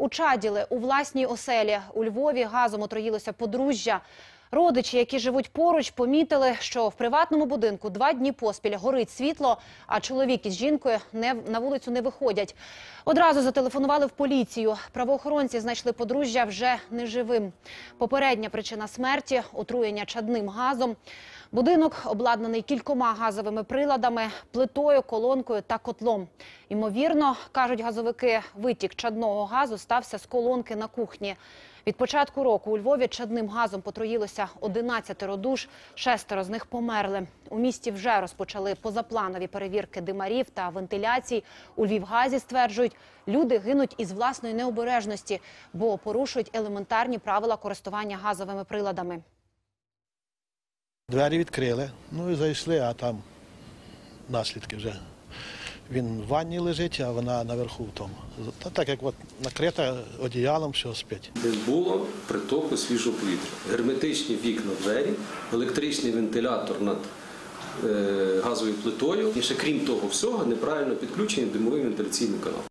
Учаділи у власній оселі. У Львові газом отруїлося подружжя. Родичі, які живуть поруч, помітили, що в приватному будинку два дні поспіль горить світло, а чоловік із жінкою не, на вулицю не виходять. Одразу зателефонували в поліцію. Правоохоронці знайшли подружжя вже неживим. Попередня причина смерті – отруєння чадним газом. Будинок обладнаний кількома газовими приладами, плитою, колонкою та котлом. Ймовірно, кажуть газовики, витік чадного газу стався з колонки на кухні. Від початку року у Львові чадним газом потруїлося 11 душ, шестеро з них померли. У місті вже розпочали позапланові перевірки димарів та вентиляцій. У Львівгазі стверджують, люди гинуть із власної необережності, бо порушують елементарні правила користування газовими приладами. Двері відкрили, ну і зайшли, а там наслідки вже. Він в ванні лежить, а вона наверху в тому. Та так як от накрита одіялом, що спить. Не було притоку свіжого повітря. Герметичні вікна двері, електричний вентилятор над е, газовою плитою. І ще крім того всього, неправильно підключений димовий вентиляційний канал.